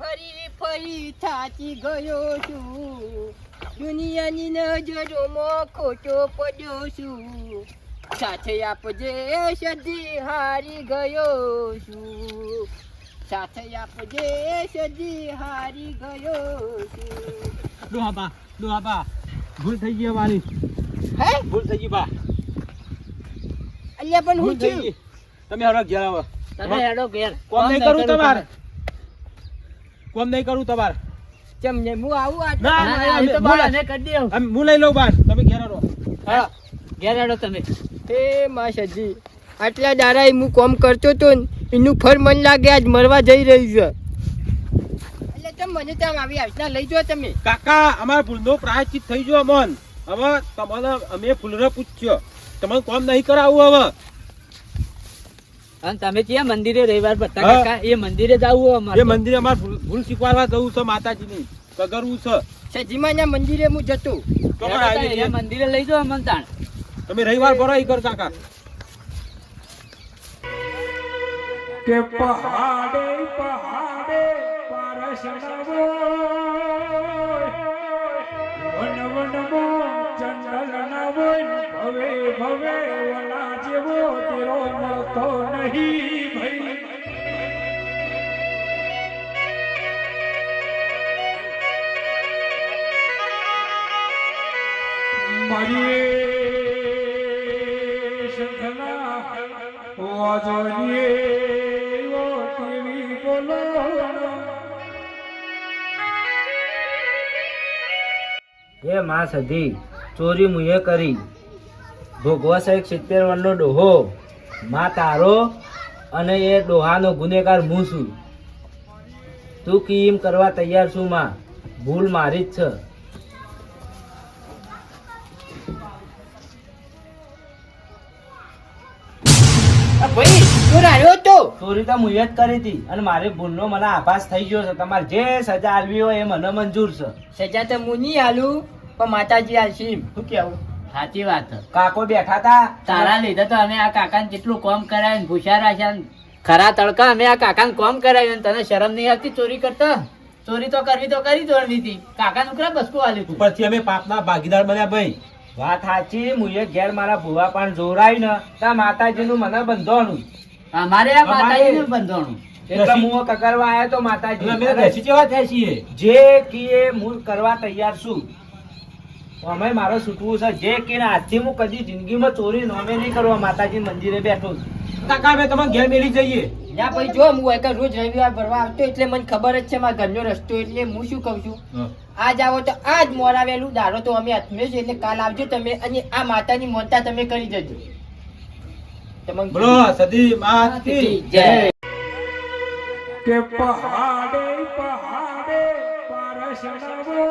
મારી થાકી ગયો છું. દુનિયાની નજરોમાં ખોટો પડ્યો છું. સાથે આપજે સદી હારી ગયો છું. સાથે આપજે સદી હારી ગયો છું. ડોહાબા ડોહાબા ભૂલ થઈ ગઈ મારી હે? ભૂલ થઈ ગઈ બા. અલ્યા પણ હું છું. તમે હરો ઘેર આવો. તમે હેડો ઘેર. કોમ નહીં કરું તમારે. કોમ નહીં કરું તમારે. કેમ ને હું આવું આ ના, ના, એ તો. બાળાને કરી દેવું. હું લઈ લઉં બાર. તમે ઘેરાડો હા ઘેર હેડો તમે. એ માં સજી આટલા દાડા હું કોમ કરતો તો એનું ફર મન લાગે આજ મરવા જઈ રહ્યું છે. એટલે તમે મને ત્યાં આવી આજના લઈ જો તમે. કાકા અમાર ભૂલનો પ્રાયશ્ચિત થઈ ગયો અમન હવે તમને અમે ફૂલરે પૂછ્યો. તમને કોમ નહીં કરાવું હવે. અને તમે ક્યાં મંદિરે રવિવાર હા. કાકા? એ મંદિરે જાવું અમારે એ મંદિરે અમારે ભૂલ શીખવાડવા જવું છે માતાજીની. કગરવું છે. સજીમાના મંદિરે હું જતો. એ મંદિરે લઈ જાઓ અમને તાણ. તમે રવિવાર ભરો ઈ કર કાકા. કે પહાડે પહાડે પારસણવો વન વનમો જંગલ નવો ભવે ભવે વના જેવો તેરો મળતો નહીં ભાઈ. મારી શંખના વાજણીએ ઓ એ ચોરી મુએ કરી. ભોગવા સાહેબ સિત્તેર વર્ષનો ડોહો માં તારો અને એ ડોહાનો ગુનેગાર હું છું. તું કેમ કરવા તૈયાર છું માં. ભૂલ મારી જ છે. ભાઈ તું રાડ્યો તો. ચોરી તો જ કરી હતી અને મારી ભૂલનો મને આભાસ થઈ ગયો છે. તમારે જે સજા આલવી હોય એ મને મંજૂર છે. સજા તો હું નહીં પણ માતાજી હાલશી શું કેવું સાચી વાત કાકો બેઠા તા. તારા લીધે તો અમે આ કાકાને કેટલું કોમ કરાવ્યું ને રાખ્યા ખરા તડકા અમે આ કાકાને કોમ કરાવ્યું તને શરમ નહીં આવતી ચોરી કરતા? ચોરી તો કરવી તો કરી દોડવી હતી. કાકાનું ઉકરા બસકું આલ્યું તું. ઉપરથી અમે પાપના ભાગીદાર બન્યા ભાઈ. વાત સાચી મુએ ઘેર મારા ભુવા પણ જોરાય ને તા માતાજીનું મને બંધોણું. અમારે આ માતાજી માતાજીનું બંધોણું. એટલે હું કકરવા આવ્યો તો માતાજી. અમે બેસી જેવા થયા છીએ? જે કીએ મૂળ કરવા તૈયાર છું. અમે મારો છૂટવું છે. જે કે આજથી હું કદી જિંદગીમાં ચોરી નોમે નહીં કરવા માતાજી મંદિરે બેઠો છું. કાકા મેં તમને ઘેર મેલી જઈએ. ના ભાઈ જો હું એક રોજ રવિવાર ભરવા આવતો એટલે મને ખબર જ છે મારા ઘરનો રસ્તો એટલે હું શું કહું છું? આજ આવો તો આજ મોરાવેલું દારો તો અમે હાથમે છે એટલે કાલ આવજો તમે અને આ માતાની મોનતા તમે કરી જજો તમને બોલો સદી માતી જય. કે પહાડે પહાડે પારસણવો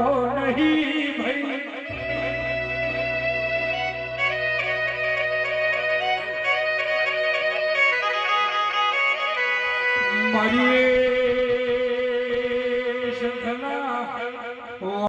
તો નહીં ભાઈ. મારી સંખના